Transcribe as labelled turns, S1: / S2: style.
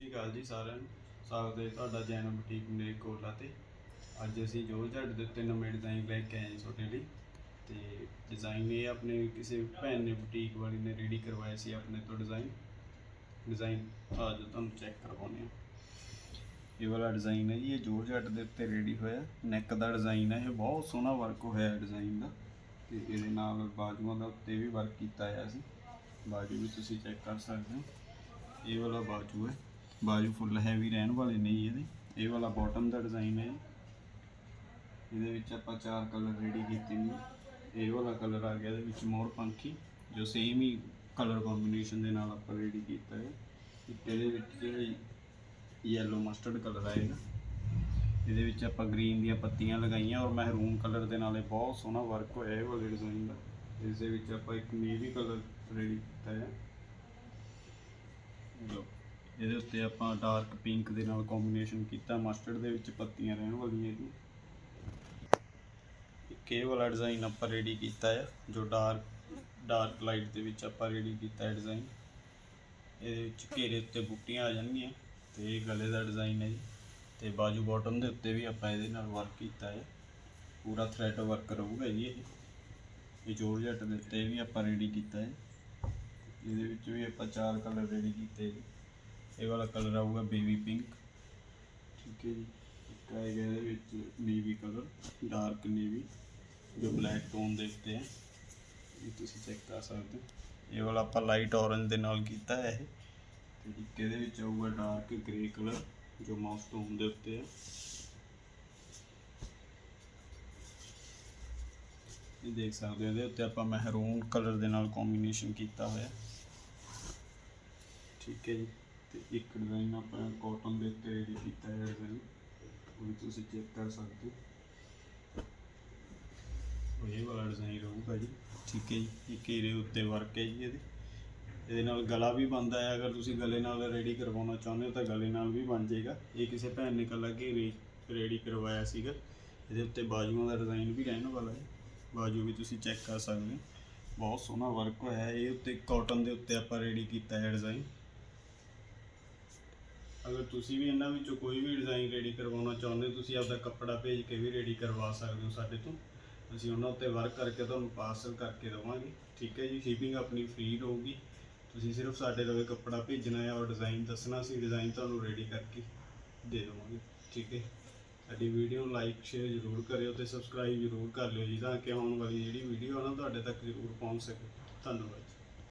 S1: ਸਤਿ ਸ਼੍ਰੀ ਅਕਾਲ ਜੀ ਸਾਰਿਆਂ ਨੂੰ। ਸਾਗ ਹੈ ਤੁਹਾਡਾ ਜੈਨ ਬੁਟੀਕ ਮੇਰੇ ਕੋਲਾ ਤੇ। ਅੱਜ ਅਸੀਂ ਜੋ ਝੱਟ ਦੇ ਉੱਤੇ ਨਵੇਂ ਡਿਜ਼ਾਈਨ ਲੈ ਕੇ ਆਏ ਹਾਂ ਤੁਹਾਡੇ ਲਈ। ਤੇ ਡਿਜ਼ਾਈਨ ਇਹ ਆਪਣੇ ਕਿਸੇ ਭੈਣ ਨੇ ਬੁਟੀਕ ਵਾਲੀ ਨੇ ਰੈਡੀ ਕਰਵਾਇਆ ਸੀ ਆਪਣੇ ਤੋਂ ਡਿਜ਼ਾਈਨ ਡਿਜ਼ਾਈਨ ਆ ਜੋ ਤੁਹਾਨੂੰ ਚੈੱਕ ਕਰਵਾਉਂਦੇ ਹਾਂ। ਇਹ ਵਾਲਾ ਡਿਜ਼ਾਈਨ ਹੈ ਜੀ, ਇਹ ਜੋ ਝੱਟ ਦੇ ਉੱਤੇ ਰੈਡੀ ਹੋਇਆ। ਨੈਕ ਦਾ ਡਿਜ਼ਾਈਨ ਹੈ, ਇਹ ਬਹੁਤ ਸੋਹਣਾ ਵਰਕ ਹੋਇਆ ਡਿਜ਼ਾਈਨ ਦਾ। ਤੇ ਇਹਦੇ ਨਾਲ ਬਾਜੂਆਂ ਦਾ ਉੱਤੇ ਵੀ ਵਰਕ ਕੀਤਾ ਹੋਇਆ ਸੀ। ਬਾਜੂ ਵੀ ਤੁਸੀਂ ਚੈੱਕ ਕਰ ਸਕਦੇ ਹੋ। ਇਹ ਵਾਲਾ ਬਾਜੂ ਹੈ। ਬਾਜੂ ਫੁੱਲ ਹੈਵੀ ਰਹਿਣ ਵਾਲੇ ਨਹੀਂ ਇਹਦੇ। ਇਹ ਵਾਲਾ ਬਾਟਮ ਦਾ ਡਿਜ਼ਾਈਨ ਹੈ ਇਹਦੇ ਵਿੱਚ ਆਪਾਂ ਚਾਰ ਕਲਰ ਰੈਡੀ ਕੀਤੇ ਨੇ ਇਹ ਵਾਲਾ ਕਲਰ ਆ ਗਿਆ ਇਹਦੇ ਵਿੱਚ ਮੋਰ ਪੰਖੀ, ਜੋ ਸੇਮ ਹੀ ਕਲਰ ਕੰਬੀਨੇਸ਼ਨ ਦੇ ਨਾਲ ਆਪਾਂ ਰੈਡੀ ਕੀਤਾ ਹੈ। ਇਹਦੇ ਵਿੱਚ ਜਿਹੜੀ ਯੈਲੋ ਮਸਟਰਡ ਕਲਰ ਆਏਗਾ ਇਹਦੇ। ਵਿੱਚ ਆਪਾਂ ਗ੍ਰੀਨ ਦੀਆਂ ਪੱਤੀਆਂ ਲਗਾਈਆਂ ਔਰ ਮਹਿਰੂਨ ਕਲਰ ਦੇ ਨਾਲ ਇਹ ਬਹੁਤ ਸੋਹਣਾ ਵਰਕ ਹੋਇਆ ਇਹ ਵਾਲੇ ਡਿਜ਼ਾਈਨ ਦਾ। ਇਸ ਦੇ ਵਿੱਚ ਆਪਾਂ ਇੱਕ ਨੇਵੀ ਕਲਰ ਰੈਡੀ ਕੀਤਾ ਹੈ। ਲਓ। ਇਹਦੇ ਉੱਤੇ ਆਪਾਂ ਡਾਰਕ ਪਿੰਕ ਦੇ ਨਾਲ ਕੰਬੀਨੇਸ਼ਨ ਕੀਤਾ ਮਸਟਰਡ ਦੇ ਵਿੱਚ ਪੱਤੀਆਂ ਰਹਿਣ ਵਾਲੀਆਂ ਜੀ। ਇੱਕ ਇਹ ਵਾਲਾ ਡਿਜ਼ਾਈਨ ਆਪਾਂ ਰੈਡੀ ਕੀਤਾ ਹੈ ਜੋ ਡਾਰਕ ਡਾਰਕ ਲਾਈਟ ਦੇ ਵਿੱਚ ਆਪਾਂ ਰੈਡੀ ਕੀਤਾ ਹੈ ਡਿਜ਼ਾਈਨ ਇਹਦੇ ਵਿੱਚ ਘੇਰੇ ਉੱਤੇ ਬੂਟੀਆਂ ਆ ਜਾਣਗੀਆਂ ਤੇ ਇਹ ਗਲੇ ਦਾ ਡਿਜ਼ਾਈਨ ਹੈ ਜੀ। ਤੇ ਬਾਜੂ ਬਾਟਮ ਦੇ ਉੱਤੇ ਵੀ ਆਪਾਂ ਇਹਦੇ ਨਾਲ ਵਰਕ ਕੀਤਾ ਹੈ ਪੂਰਾ ਥ੍ਰੈਡ ਵਰਕ ਰਹੂਗਾ ਜੀ ਇਹ। ਇਹ ਜੋੜ ਜੱਟ ਦੇ ਉੱਤੇ ਵੀ ਆਪਾਂ ਰੈਡੀ ਕੀਤਾ ਹੈ ਇਹਦੇ ਵਿੱਚ ਵੀ ਆਪਾਂ ਚਾਰ ਕਲਰ ਰੈਡੀ ਕੀਤੇ ਜੀ। ਇਹ ਵਾਲਾ ਕਲਰ ਆਊਗਾ ਬੇਬੀ ਪਿੰਕ ਠੀਕ ਹੈ ਜੀ। ਇੱਕ ਆਏਗਾ ਇਹਦੇ ਵਿੱਚ ਨੇਵੀ ਕਲਰ ਡਾਰਕ ਨੇਵੀ ਜੋ ਬਲੈਕ ਟੋਨ ਦੇ ਉੱਤੇ ਹੈ ਇਹ ਤੁਸੀਂ ਚੈੱਕ ਕਰ ਸਕਦੇ ਹੋ। ਇਹ ਵਾਲਾ ਆਪਾਂ ਲਾਈਟ ਔਰੰਜ ਦੇ ਨਾਲ ਕੀਤਾ ਹੈ ਇਹ। ਤੇ ਇੱਕ ਇਹਦੇ ਵਿੱਚ ਆਊਗਾ ਡਾਰਕ ਗ੍ਰੇ ਕਲਰ ਜੋ ਮਾਊਸ ਟੋਨ ਦੇ ਉੱਤੇ ਹੈ ਇਹ ਦੇਖ ਸਕਦੇ ਹੋ ਇਹਦੇ ਉੱਤੇ ਆਪਾਂ ਮਹਿਰੂਨ ਕਲਰ ਦੇ ਨਾਲ ਕੰਬੀਨੇਸ਼ਨ ਕੀਤਾ ਹੋਇਆ। ਠੀਕ ਹੈ ਜੀ। ਤੇ ਇੱਕ ਡਿਜ਼ਾਈਨ ਆਪਾਂ ਕਾਟਨ ਦੇ ਉੱਤੇ ਰੈਡੀ ਕੀਤਾ ਹੈ ਡਿਜ਼ਾਈਨ ਉਹ ਵੀ ਤੁਸੀਂ ਚੈੱਕ ਕਰ ਸਕਦੇ ਹੋ। ਇਹ ਵਾਲਾ ਡਿਜ਼ਾਈਨ ਰਹੂਗਾ ਜੀ। ਠੀਕ ਹੈ ਜੀ। ਇਹ ਘੇਰੇ ਉੱਤੇ ਵਰਕ ਹੈ ਜੀ ਇਹਦੇ। ਇਹਦੇ ਨਾਲ ਗਲਾ ਵੀ ਬਣਦਾ ਹੈ। ਅਗਰ ਤੁਸੀਂ ਗਲੇ ਨਾਲ ਰੈਡੀ ਕਰਵਾਉਣਾ ਚਾਹੁੰਦੇ ਹੋ ਤਾਂ ਗਲੇ ਨਾਲ ਵੀ ਬਣ ਜਾਏਗਾ। ਇਹ ਕਿਸੇ ਭੈਣ ਨੇ ਕੱਲਾ ਘੇਰੇ ਰੈਡੀ ਕਰਵਾਇਆ ਸੀਗਾ। ਇਹਦੇ ਉੱਤੇ ਬਾਜੂਆਂ ਦਾ ਡਿਜ਼ਾਈਨ ਵੀ ਰਹਿਣ ਵਾਲਾ ਹੈ। ਬਾਜੂ ਵੀ ਤੁਸੀਂ ਚੈੱਕ ਕਰ ਸਕਦੇ ਹੋ। ਬਹੁਤ ਸੋਹਣਾ ਵਰਕ ਹੋਇਆ ਹੈ। ਇਹ ਉੱਤੇ ਕਾਟਨ ਦੇ ਉੱਤੇ ਆਪਾਂ ਰੈਡੀ ਕੀਤਾ ਹੈ ਡਿਜ਼ਾਈਨ ਅਗਰ ਤੁਸੀਂ ਵੀ ਇਹਨਾਂ ਵਿੱਚੋਂ ਕੋਈ ਵੀ ਡਿਜ਼ਾਈਨ ਰੈਡੀ ਕਰਵਾਉਣਾ ਚਾਹੁੰਦੇ ਹੋ, ਤੁਸੀਂ ਆਪਦਾ ਕੱਪੜਾ ਭੇਜ ਕੇ ਵੀ ਰੈਡੀ ਕਰਵਾ ਸਕਦੇ ਹੋ ਸਾਡੇ ਤੋਂ। ਅਸੀਂ ਉਹਨਾਂ ਉੱਤੇ ਵਰਕ ਕਰਕੇ ਤੁਹਾਨੂੰ ਪਾਰਸਲ ਕਰਕੇ ਦੇਵਾਂਗੇ। ਠੀਕ ਹੈ ਜੀ? ਸ਼ਿਪਿੰਗ ਆਪਣੀ ਫ੍ਰੀ ਰਹੂਗੀ। ਤੁਸੀਂ ਸਿਰਫ ਸਾਡੇ ਲਵੇ ਕੱਪੜਾ ਭੇਜਣਾ ਹੈ ਔਰ ਡਿਜ਼ਾਈਨ ਦੱਸਣਾ ਸੀ ਡਿਜ਼ਾਈਨ ਤੁਹਾਨੂੰ ਰੈਡੀ ਕਰਕੇ ਦੇ ਦੇਵਾਂਗੇ। ਠੀਕ ਹੈ? ਸਾਡੀ ਵੀਡੀਓ ਨੂੰ ਲਾਈਕ ਸ਼ੇਅਰ ਜ਼ਰੂਰ ਕਰਿਓ ਤੇ ਸਬਸਕ੍ਰਾਈਬ ਜ਼ਰੂਰ ਕਰ ਲਿਓ ਜੀ, ਤਾਂ ਕਿ ਆਉਣ ਵਾਲੀ ਜਿਹੜੀ ਵੀਡੀਓ ਆ ਨਾ, ਤੁਹਾਡੇ ਤੱਕ ਜ਼ਰੂਰ ਪਹੁੰਚ ਸਕੇ। ਧੰਨਵਾਦ